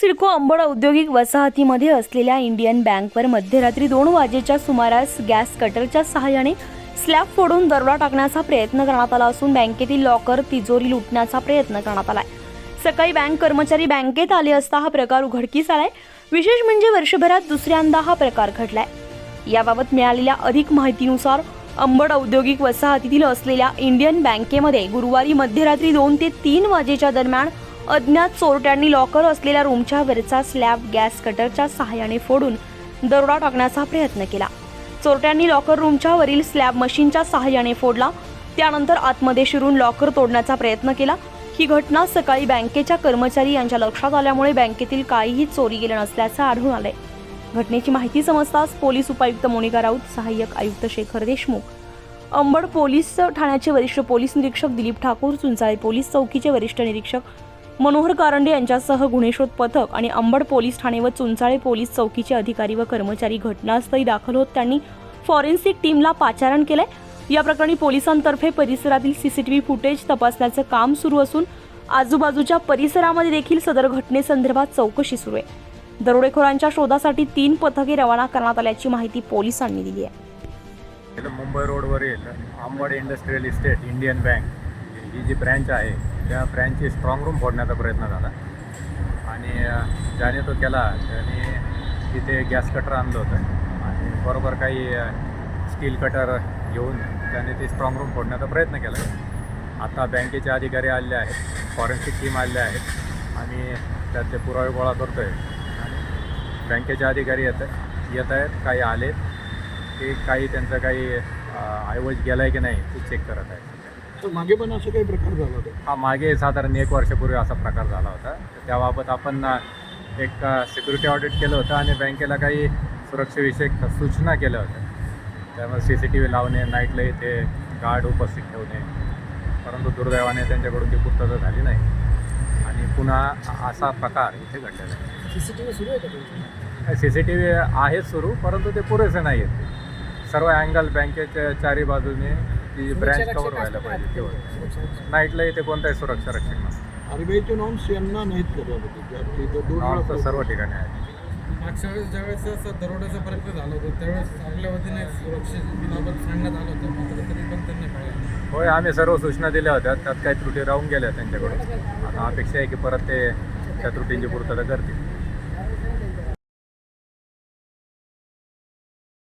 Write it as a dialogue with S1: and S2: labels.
S1: सिडको अंबड औद्योगिक वसाहतीमध्ये असलेल्या इंडियन बँकवर मध्यरात्री दोन वाजेच्या सुमारास गॅस कटरच्या सहाय्याने स्लॅब फोडून दरोडा टाकण्याचा प्रयत्न करण्यात आला असून बँकेतील लॉकर तिजोरी लुटण्याचा प्रयत्न करण्यात आलाय. सकाळी बँक कर्मचारी बँकेत आले असता हा प्रकार उघडकीस आलाय. विशेष म्हणजे वर्षभरात दुसऱ्यांदा हा प्रकार घडलाय. याबाबत मिळालेल्या अधिक माहितीनुसार अंबड औद्योगिक वसाहतीतील असलेल्या इंडियन बँकेमध्ये गुरुवारी मध्यरात्री दोन ते तीन वाजेच्या दरम्यान अज्ञात चोरट्यांनी लॉकर असलेल्या रूमच्या वरचा स्लॅब गॅस कटरच्या सहाय्याने फोडून दरोडा टाकण्याचा प्रयत्न केला. चोरट्यांनी लॉकर रूमच्या वरील स्लॅब मशीनच्या सहाय्याने फोडला. त्यानंतर आतमध्ये शिरून लॉकर तोडण्याचा प्रयत्न केला. ही घटना सकाळी बँकेच्या कर्मचारी यांच्या लक्षात आल्यामुळे बँकेतील काहीही चोरी गेलं नसल्याचं आढळून आलंय. घटनेची माहिती समजताच पोलीस उपायुक्त मोनिका राऊत सहाय्यक आयुक्त शेखर देशमुख अंबड पोलीस ठाण्याचे वरिष्ठ पोलीस निरीक्षक दिलीप ठाकूर चुंचाळे पोलीस चौकीचे वरिष्ठ निरीक्षक मनोहर कारंडे यांच्यासह गुन्हेशोध पथक आणि अंबड पोलीस ठाणे व चुंचाळे पोलीस चौकीचे अधिकारी व कर्मचारी घटनास्थळी दाखल होत. त्यांनी फॉरेन्सिक टीमला पाचारण केलंय. या प्रकरणी पोलिसांतर्फे परिसरातील सीसीटीव्ही फुटेज तपासण्याचं काम सुरू असून आजूबाजूच्या परिसरामध्ये देखील सदर घटनेसंदर्भात चौकशी सुरू आहे. दरोडेखोरांच्या शोधासाठी तीन पथके रवाना करण्यात आल्याची माहिती पोलिसांनी दिली आहे.
S2: मुंबई रोडवरील Ambad industrial estate Indian bank ही जी ब्रँच आहे त्या फ्रँची स्ट्रॉंग रूम फोडण्याचा प्रयत्न झाला. आणि ज्याने तो केला त्याने तिथे गॅस कटर आणलं होतं. आणि बरोबर काही स्टील कटर घेऊन त्याने ते स्ट्रॉंग रूम फोडण्याचा प्रयत्न केला. आता बँकेचे अधिकारी आले आहेत फॉरेन्सिक टीम आले आहेत. आणि त्याचे पुरावे गोळा करतो आहे आणि बँकेचे अधिकारी येत येत आहेत काही आलेत. ते काही त्यांचं काही ऐवज गेला आहे की नाही ते चेक करत आहे
S3: तर मागे पण असं काही प्रकार झाला होता?
S2: हा मागे साधारण एक वर्षापूर्वी असा प्रकार झाला होता. तर त्याबाबत आपण एक सिक्युरिटी ऑडिट केलं होतं आणि बँकेला काही सुरक्षेविषयक सूचना केल्या होत्या. त्यामुळे सी सी टी व्ही लावणे नाईटला इथे गार्ड उपस्थित ठेवणे परंतु दुर्दैवाने त्यांच्याकडून ती पूर्तता झाली नाही. आणि पुन्हा असा प्रकार इथे घडलेला आहे.
S3: सी सी टी व्ही सुरू आहे का
S2: सी सी टी व्ही आहेत सुरू परंतु ते पुरेसे नाही आहेत सर्व अँगल बँकेच्या चारी बाजूने ती ब्रँच कव्हर व्हायला पाहिजे तेवढं नाईटला इथे कोणताही सुरक्षा रक्षक नसतं.
S3: आरबीआयचे नॉर्म्स यांना नाहीत करत होते इथं दोन
S2: नॉर्म्स तर
S3: वेळा
S2: सर्व ठिकाणी आहेत
S4: मागच्या वेळेस ज्यावेळेस असं दरोड्याचा प्रयत्न झाला होता त्यावेळेस आपल्या वतीने सुरक्षेबाबत सांगण्यात आलं होतं मात्र तरी पण त्यांनी पाळलं
S2: होय आम्ही सर्व सूचना दिल्या होत्या. त्यात काही त्रुटी राहून गेल्या त्यांच्याकडून. आता अपेक्षा आहे की परत ते त्या त्रुटींची पूर्तता करतील.